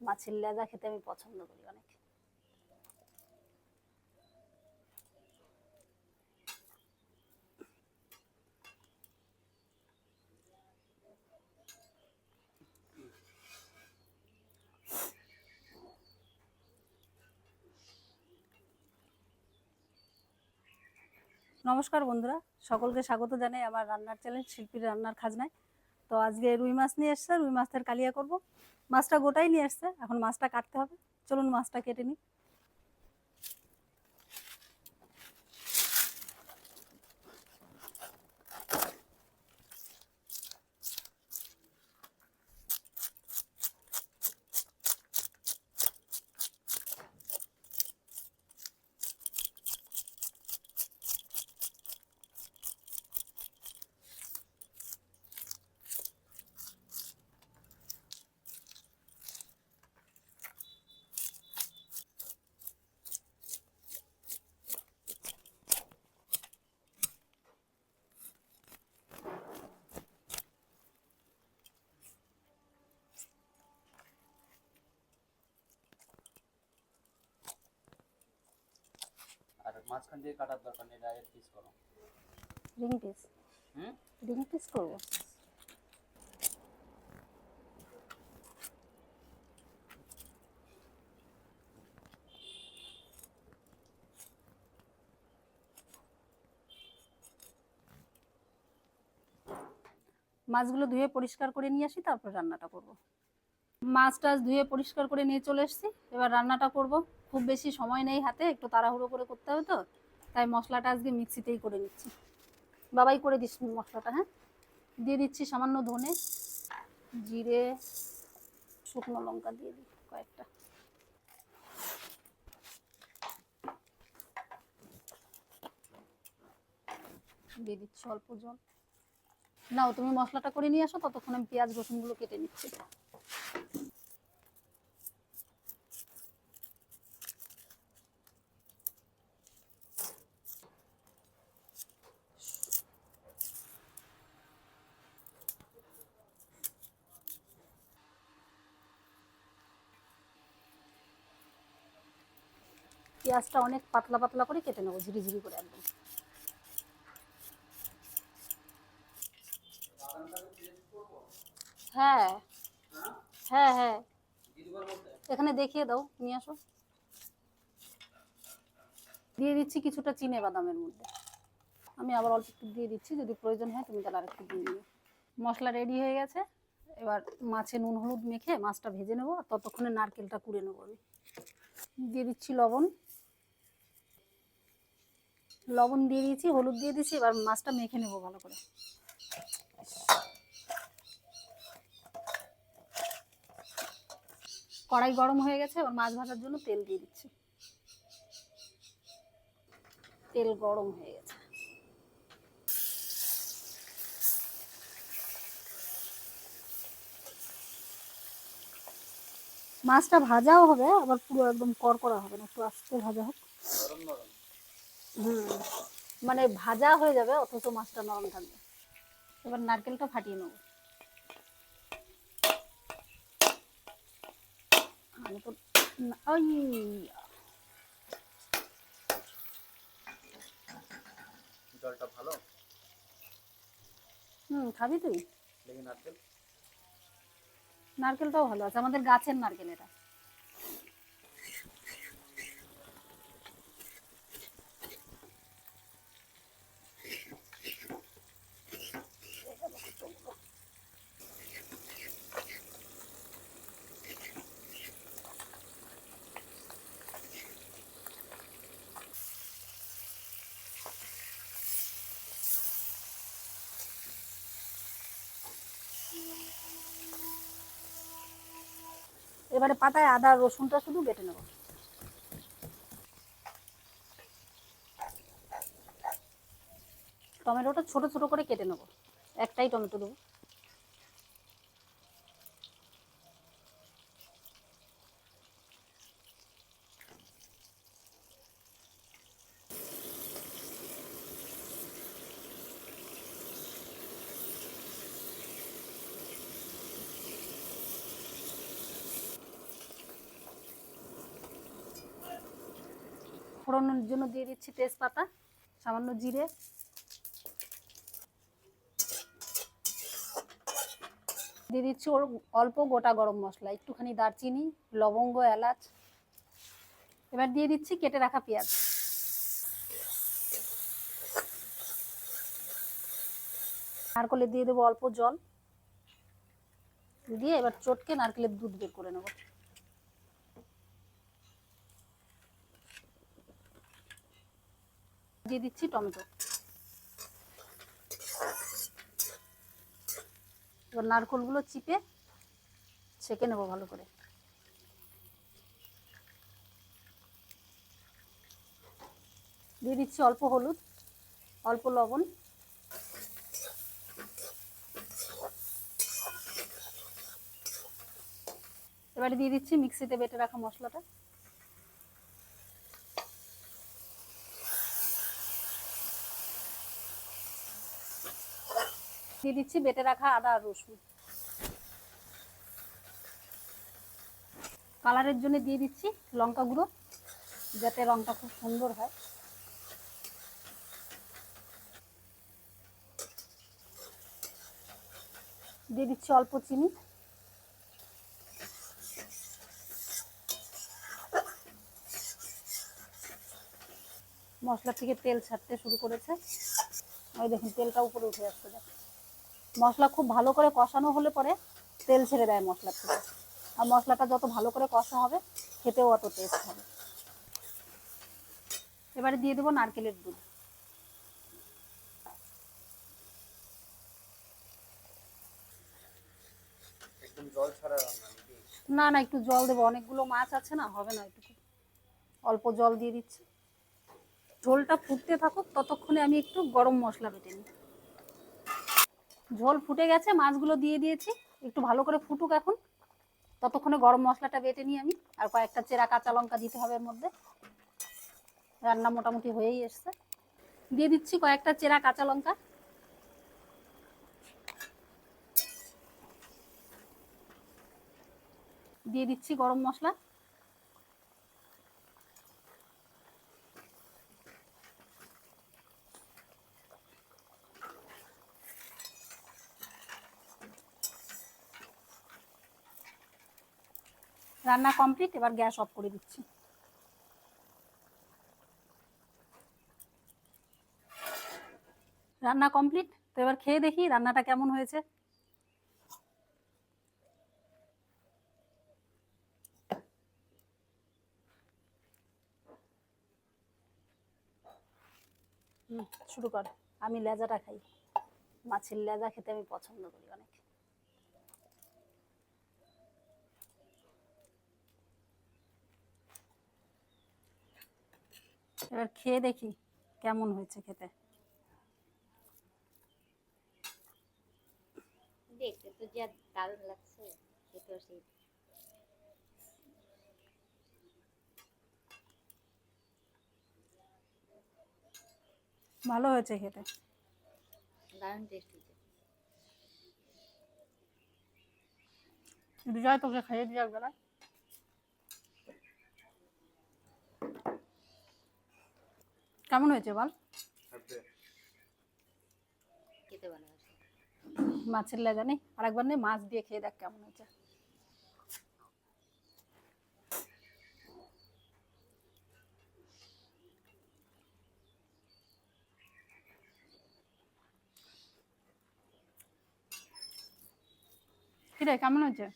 মাছের লেজা খেতে আমি পছন্দ করি অনেক। নমস্কার বন্ধুরা, সকলকে স্বাগত জানাই আমার রান্নার চ্যানেল শিল্পীর রান্নার খাজনায়। তো আজকে রুই মাছ নিয়ে এসছে, রুই মাছের কালিয়া করব। মাছটা গোটাই নিয়ে আসছে এখন মাছটা কাটতে হবে। চলুন মাছটা কেটে নিই আর মাঝখান দিয়ে কাটার দরকার নেই ডাইরেক্ট পিস করো। রিং পিস হুম? রিং পিস করব। মাছগুলো ধুয়ে পরিষ্কার করে নিয়ে আসি তারপর রান্নাটা করব। মাছ টাছ ধুয়ে পরিষ্কার করে নিয়ে চলে এসেছি এবার রান্নাটা করব। খুব বেশি সময় নেই হাতে, একটু তাড়াহুড়ো করে করতে হবে তো, তাই মশলাটা আজকে মিক্সিতেই করে নিচ্ছি। বাবাই করে দিস মশলাটা হ্যাঁ? দিয়ে দিচ্ছি সামান্য ধনে, জিরে, শুকনো লঙ্কা দিয়ে দিই কয়েকটা। দিয়ে দিচ্ছি অল্প জল। নাও, তুমি মশলাটা করে নিয়ে আসো, ততক্ষণ আমি পেঁয়াজ রসুনগুলো কেটে নিচ্ছি। পেঁয়াজটা অনেক পাতলা পাতলা করে কেটে নেব, ঝিরি ঝিরি করে একদম। হ্যাঁ হ্যাঁ হ্যাঁ। এখানে দেখিয়ে দাও, নিয়ে আসো। দিয়ে দিচ্ছি কিছুটা চিনে বাদামের মধ্যে। আমি আবার অল্প একটু দিয়ে দিচ্ছি, যদি প্রয়োজন হয় তুমি তাহলে আরেকটু দিয়ে নিও মশলা রেডি হয়ে গেছে, এবার মাছে নুন হলুদ মেখে মাছটা ভেজে নেব, আর ততক্ষণে নারকেলটা কুড়ে নেব আমি। দিয়ে দিচ্ছি লবণ। লবণ দিয়ে দিয়েছি, হলুদ দিয়ে দিয়েছি, এবার মাছটা মেখে নেব ভালো করে। কড়াই গরম হয়ে গেছে, এবার মাছ ভাজার জন্য তেল দিয়ে দিচ্ছি। তেল গরম হয়ে গেছে। মাছটা ভাজাও হবে, আবার পুরো একদম কড়কড়া হবে না, একটু আস্তে ভাজা হোক। হুম। মানে ভাজা হয়ে যাবে অথচ মাছটা নরম থাকবে। এবার নারকেলটা ফাটিয়ে নেব। আমি তো ওই জলটা ভালো? হুম খাবি তুই? নারকেল। নারকেলটাও ভালো আছে আমাদের গাছের নারকেল এটা। এবারে পাতায় আদা, রসুনটা শুধু বেটে নেব। টমেটোটা ছোট ছোট করে কেটে নেব। একটাই টমেটো দেবো। ফোড়নের জন্য দিয়ে দিচ্ছি তেজপাতা, সামান্য জিরে। দিয়ে দিচ্ছি ওর অল্প গোটা গরম মশলা, একটুখানি দারচিনি, লবঙ্গ, এলাচ। এবার দিয়ে দিচ্ছি কেটে রাখা পেঁয়াজ। নারকলে দিয়ে দেবো অল্প জল। দিয়ে এবার চটকে নারকেলের দুধ বের করে নেব। দিয়ে দিচ্ছি টমেটো। এবার নারকলগুলো চিপে ছেঁকে নেব ভালো করে। দিয়ে দিচ্ছি অল্প হলুদ, অল্প লবণ। এবারে দিয়ে দিচ্ছি মিক্সিতে বেটে রাখা মশলাটা। দিয়ে দিচ্ছি, বেটে রাখা আদা আর রসুন। কালারের জন্য দিয়ে দিচ্ছি লঙ্কা গুঁড়ো, যাতে রংটা খুব সুন্দর হয়। দিয়ে দিচ্ছি অল্প চিনি। মশলা থেকে তেল ছাড়তে শুরু করেছে। ওই দেখুন, তেলটা উপরে উঠে যাচ্ছে দেখ মশলা খুব ভালো করে কষানো হলে পরে তেল ছেড়ে দেয় মশলা থেকে। আর মশলাটা যত ভালো করে কষা হবে খেতেও অত টেস্ট হবে। এবারে দিয়ে দেবো নারকেলের দুধ। না না একটু জল দেবো। অনেকগুলো মাছ আছে না হবে না একটু। অল্প জল দিয়ে দিচ্ছি। ঝোলটা ফুটতে থাকুক ততক্ষণে আমি একটু গরম মশলা বেটে নিই। ঝোল ফুটে গেছে, মাছগুলো দিয়ে দিয়েছি। একটু ভালো করে ফুটুক এখন। ততক্ষণে গরম মশলাটা বেটে নিই আমি, আর কয়েকটা চেরা কাঁচা লঙ্কা দিতে হবে এর মধ্যে। রান্না মোটামুটি হয়েই এসছে। দিয়ে দিচ্ছি কয়েকটা চেরা কাঁচা লঙ্কা। দিয়ে দিচ্ছি গরম মশলা। রান্না কমপ্লিট এবার গ্যাস অফ করে দিচ্ছি। রান্না কমপ্লিট তো এবার খেয়ে দেখি রান্নাটা কেমন হয়েছে। শুরু কর। আমি লেজাটা খাই। মাছের লেজা খেতে আমি পছন্দ করি অনেক। এবার খেয়ে দেখি কেমন হয়েছে খেতে। দেখতে তো যা দারুণ লাগছে খেতেও সেই। ভালো হয়েছে খেতে। দারুণ টেস্ট হয়েছে। বিজয় তোকে খাইয়ে দিয়ে বেলা কেমন হয়েছে বল? মাছের লেজা নেই? আরেকবার নেই মাছ দিয়ে খেয়ে দেখ কেমন হয়েছে। কিরে কেমন হয়েছে?